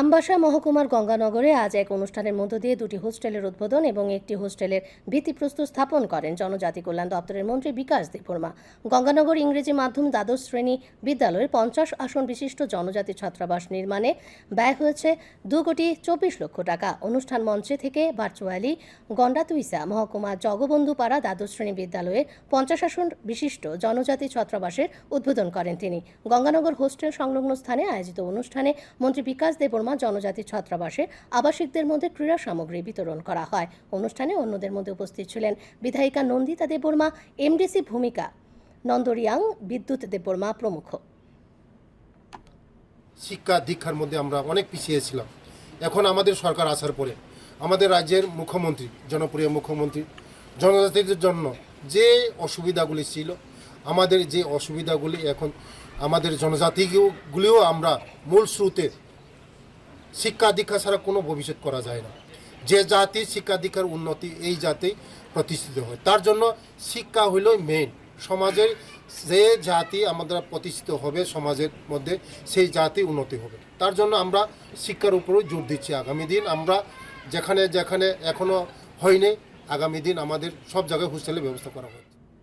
আমবাসা মহকুমার গঙ্গানগরে আজ এক অনুষ্ঠানের মধ্য দিয়ে দুটি হোস্টেলের উদ্বোধন এবং একটি হোস্টেলের ভিত্তিপ্রস্তর স্থাপন করেন জনজাতি কল্যাণ দপ্তরের মন্ত্রী বিকাশ দেববর্মা গঙ্গানগর ইংরেজি মাধ্যম দ্বাদশ শ্রেণি বিদ্যালয়ের পঞ্চাশ আসন বিশিষ্ট জনজাতি ছাত্রাবাস নির্মাণে ব্যয় হয়েছে দু কোটি চব্বিশ লক্ষ টাকা। অনুষ্ঠান মঞ্চে থেকে ভার্চুয়ালি গন্ডাতুইসা মহকুমা জগবন্ধুপাড়া দ্বাদশ শ্রেণি বিদ্যালয়ের পঞ্চাশ আসন বিশিষ্ট জনজাতি ছাত্রাবাসের উদ্বোধন করেন তিনি। গঙ্গানগর হোস্টেল সংলগ্ন স্থানে আয়োজিত অনুষ্ঠানে মন্ত্রী বিকাশ দেববর্মা জনজাতি ছাত্রাবাসে আবাসিকদের মধ্যে ক্রীড়া সামগ্রী বিতরণ করা হয়। অনুষ্ঠানে অন্যদের মধ্যে উপস্থিত ছিলেন বিধায়িকা নন্দিতা দেববর্মা, এমডিসি ভূমিকা নন্দরিয়াং, বিদ্যুৎ দেববর্মা প্রমুখ। শিক্ষা দীক্ষার মধ্যে আমরা অনেক পিছিয়ে ছিলাম। এখন আমাদের সরকার আসার পরে আমাদের রাজ্যের মুখ্যমন্ত্রী, জনপ্রিয় মুখ্যমন্ত্রী, জনজাতিদের জন্য যে অসুবিধাগুলি ছিল, আমাদের যে অসুবিধাগুলি এখন আমাদের জনজাতিগুলিও আমরা মূল স্রোতে শিক্ষা দীক্ষা ছাড়া কোনো ভবিষ্যৎ করা যায় না। যে জাতি শিক্ষা দীক্ষার উন্নতি এই জাতি প্রতিষ্ঠিত হয়, তার জন্য শিক্ষা হইল মেইন সমাজের যে জাতি আমাদের প্রতিষ্ঠিত হবে সমাজের মধ্যে, সেই জাতি উন্নতি হবে। তার জন্য আমরা শিক্ষার উপরেও জোর দিচ্ছি। আগামী দিন আমরা যেখানে যেখানে এখনও হয়নি, আগামী দিন আমাদের সব জায়গায় হোস্টেলের ব্যবস্থা করা হবে